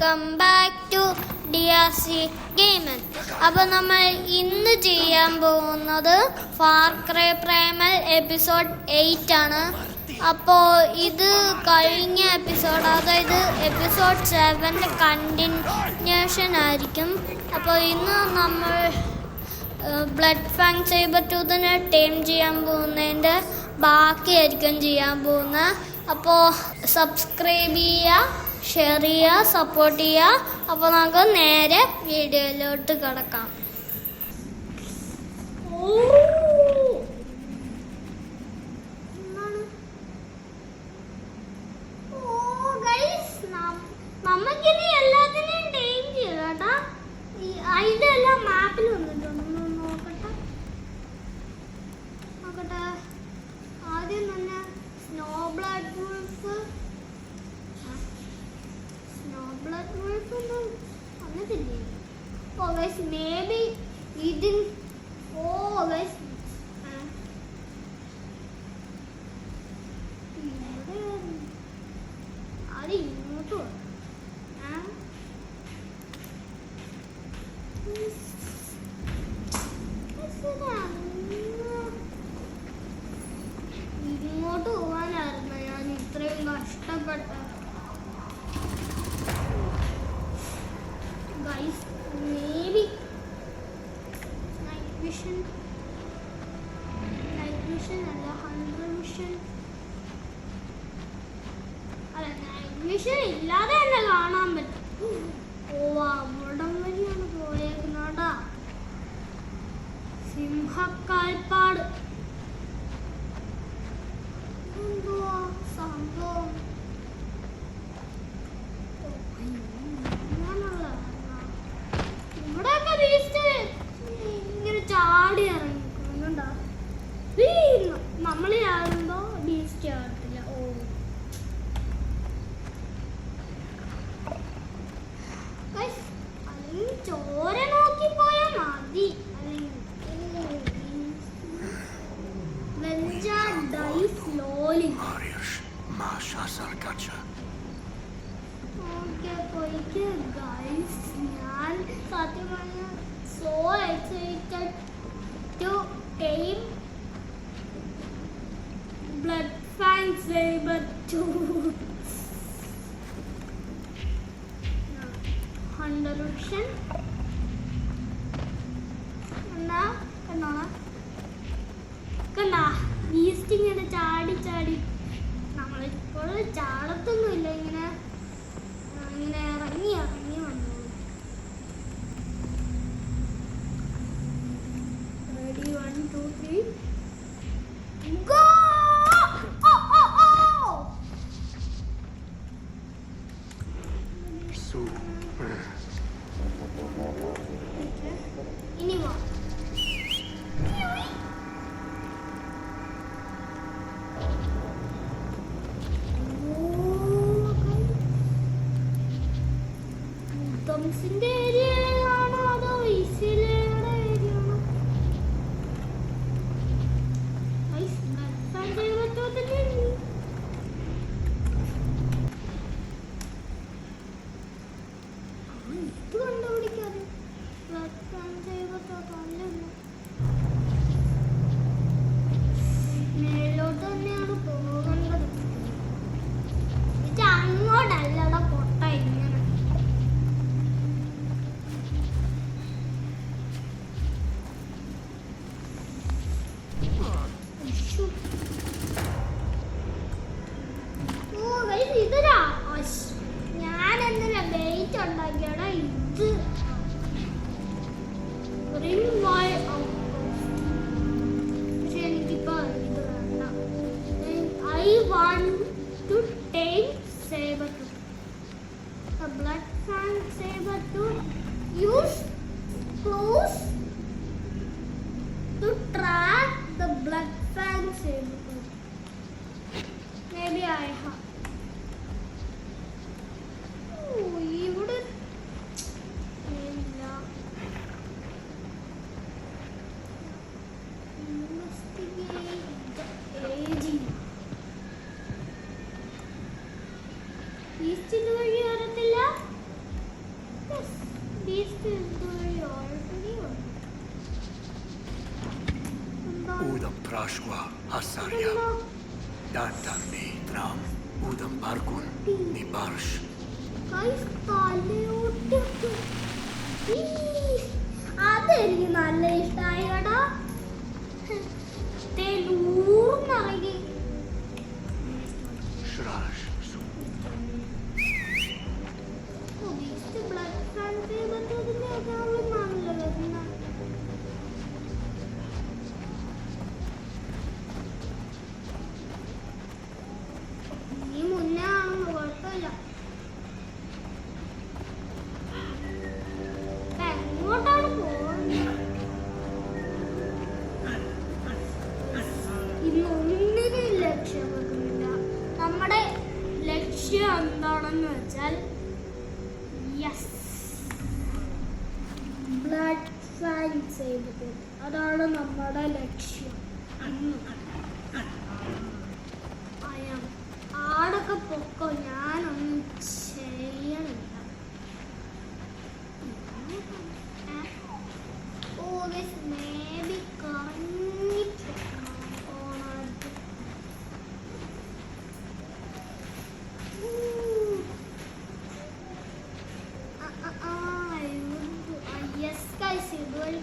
Welcome back to D R C gaming അപ്പോൾ നമ്മൾ ഇന്ന് ചെയ്യാൻ പോകുന്നത് ഫാർക്രേ പ്രേമൽ എപ്പിസോഡ് എയ്റ്റ് ആണ്. അപ്പോൾ ഇത് കഴിഞ്ഞ എപ്പിസോഡ് അതായത് എപ്പിസോഡ് സെവന്റെ കണ്ടിന്യൂഷൻ ആയിരിക്കും. അപ്പോൾ ഇന്ന് നമ്മൾ ബ്ലഡ് ഫാങ് സൈബർ ടൂത്തിനെ ടേം ചെയ്യാൻ പോകുന്നതിന്റെ ബാക്കിയായിരിക്കും ചെയ്യാൻ പോകുന്നത്. അപ്പോൾ സബ്സ്ക്രൈബ് ചെയ്യുക. ഷെയർ ചെയ്യുക സപ്പോർട്ട് ചെയ്യുക. അപ്പോൾ നമുക്ക് നേരെ വീഡിയോയിലോട്ട് കിടക്കാം. ഒന്നും വന്നിട്ടില്ലേ? ഓ ഗൈസ് മേ ബി ഇതിൻ ഓ ഗൈസ് നൈറ്റ് പോയിക്ക് ഗൈസ് ഞാൻ സത്യം പറഞ്ഞ so excited to time blood fans sabre two hundred option എന്നാ കണ്ടോണ കണ്ട ബീസ്റ്റ് ഇങ്ങനെ ചാടി ചാടി. നമ്മളിപ്പോൾ ചാടത്തൊന്നുമില്ല ഇങ്ങനെ. Gamsın derim. use clues to track the blood fangs in Maybe I have. East വഴി വരത്തില്ല Udam prashqua hasarja. Dartan me dram. Udam barkun me barsh. അതെനിക്ക് നല്ല ഇഷ്ടായോടാ തെലൂർന്നറങ്ങി ശ്രാഷ് ബ്ലഡ് പ്ലാൻ ചെയ്തത് അതാണ് നമ്മുടെ ലക്ഷ്യം ആടൊക്കെ പൊക്കോ ഞാനൊന്നും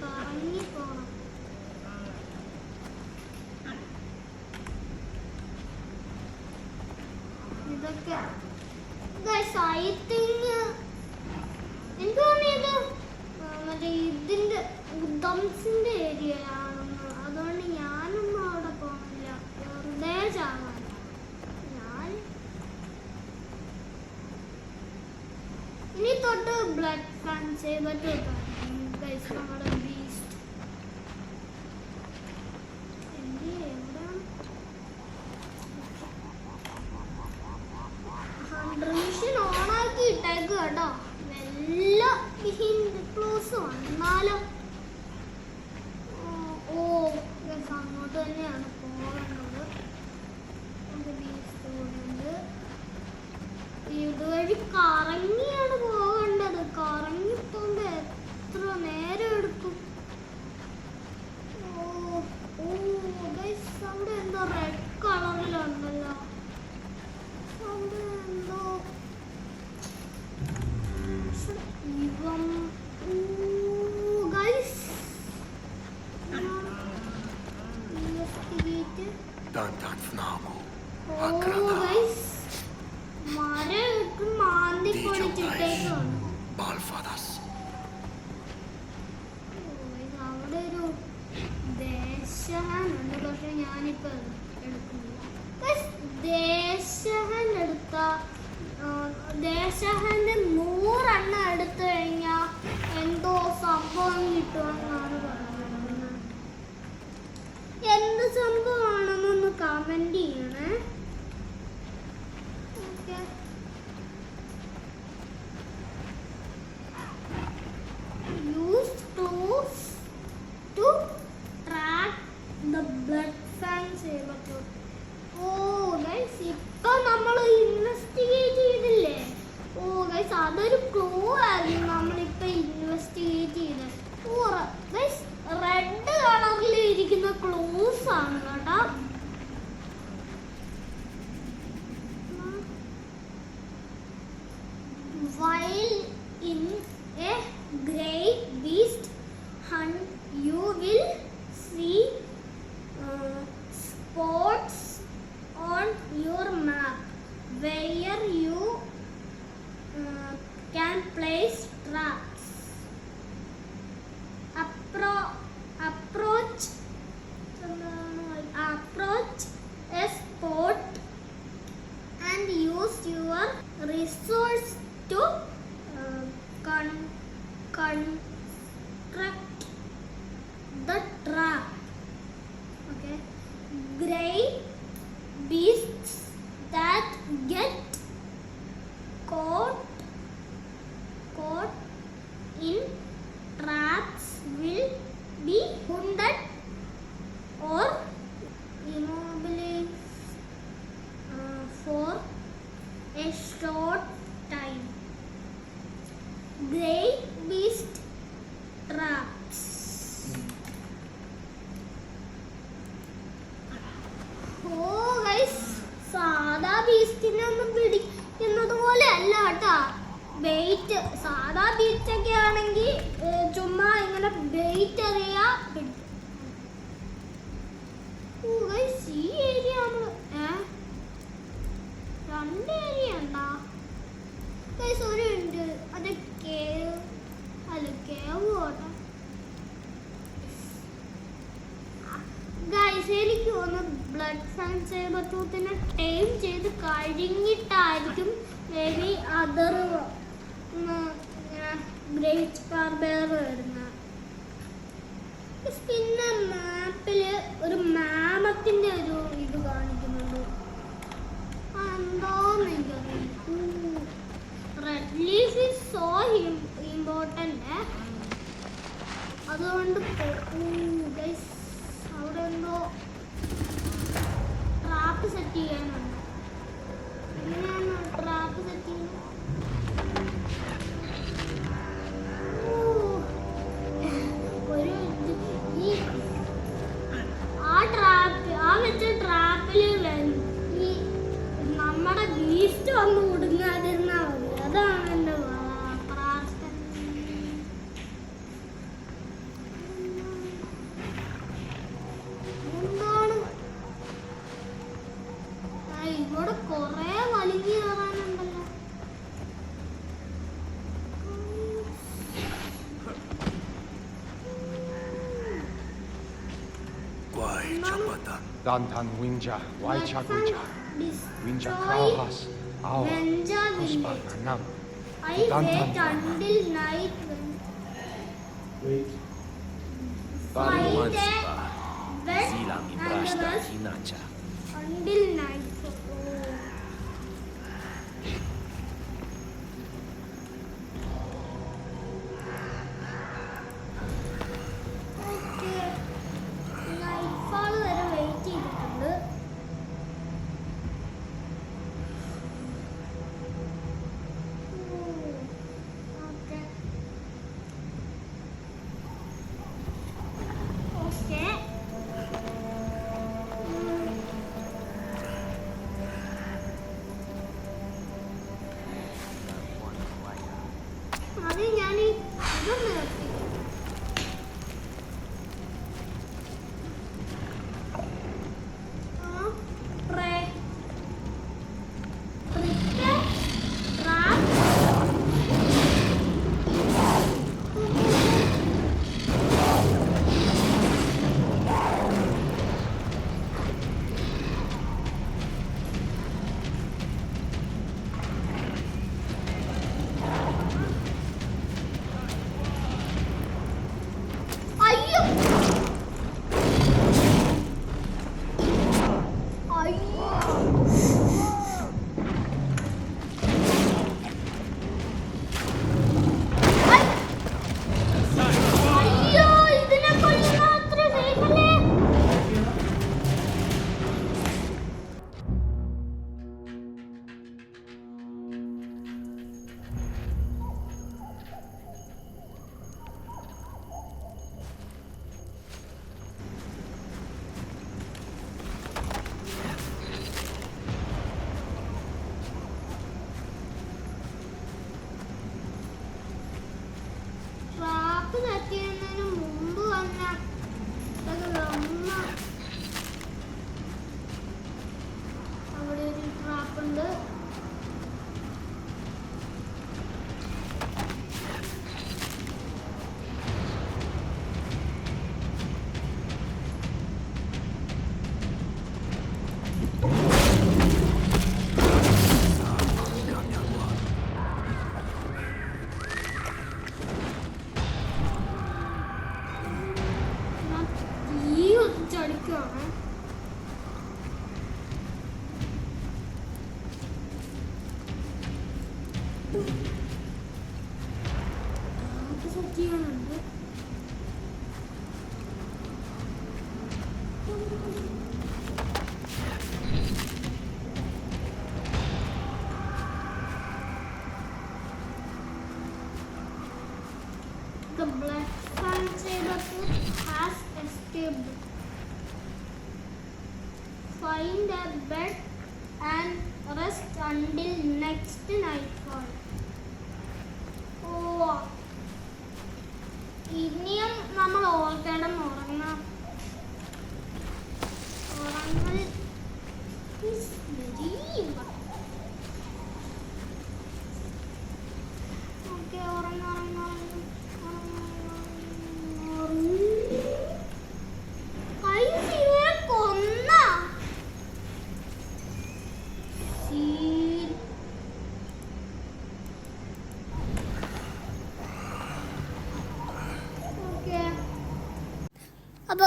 കറങ്ങി പോണം. ഇതൊക്കെ. Site sei, mas eu tô. Não sei se eu. ദേശഹൻ എടുത്ത ദേശഹൻ ബെയ്റ്റ് സാധാ ബീച്ചൊക്കെ ആണെങ്കിൽ ചുമ്മാ ഇങ്ങനെ ബെയ്റ്റ് എറിയാ ഈ ഏരിയ രണ്ട് ഒരു എനിക്ക് തോന്നുന്നു ബ്ലഡ് ടൂത്തിനെ ടൈം ചെയ്ത് കഴിഞ്ഞിട്ടായിരിക്കും മേ ബി ഗ്രേറ്റ് ബാർബെയർ വരുന്ന. പിന്നെ മാപ്പിൽ ഒരു മാമത്തിന്റെ ഒരു ഇത് കാണിക്കുന്നുണ്ട്. എന്താന്ന് എനിക്കറിയില്ല. Red leaf is so important അതുകൊണ്ട് അവിടെ എന്തോ ട്രാപ്പ് സെറ്റ് ചെയ്യാനുണ്ട്. എങ്ങനെയാണ് ട്രാപ്പ് സെറ്റ് ചെയ്യുന്നത്? Dantan Winja, Waichak Winja, Winja Krahas, Awa, Pusparanam. I wait until night. Wait. Fight it. West and the Until night. Find a bed and rest until next nightfall. ഓ ഇനിയും നമ്മൾ ഓർക്കണം ഉറങ്ങാം ഉറങ്ങൽ is very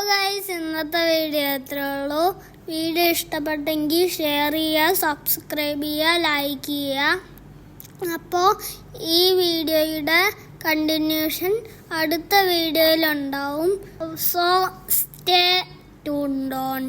അപ്പോൾ guys ഇന്നത്തെ video ഉള്ളൂ. Video ഇഷ്ടപ്പെട്ടെങ്കിൽ ഷെയർ ചെയ്യുക സബ്സ്ക്രൈബ് ചെയ്യുക ലൈക്ക് ചെയ്യുക. അപ്പോൾ ഈ വീഡിയോയുടെ കണ്ടിന്യൂഷൻ അടുത്ത വീഡിയോയിലുണ്ടാവും സോ സ്റ്റേ ടൂൺ ഓൺ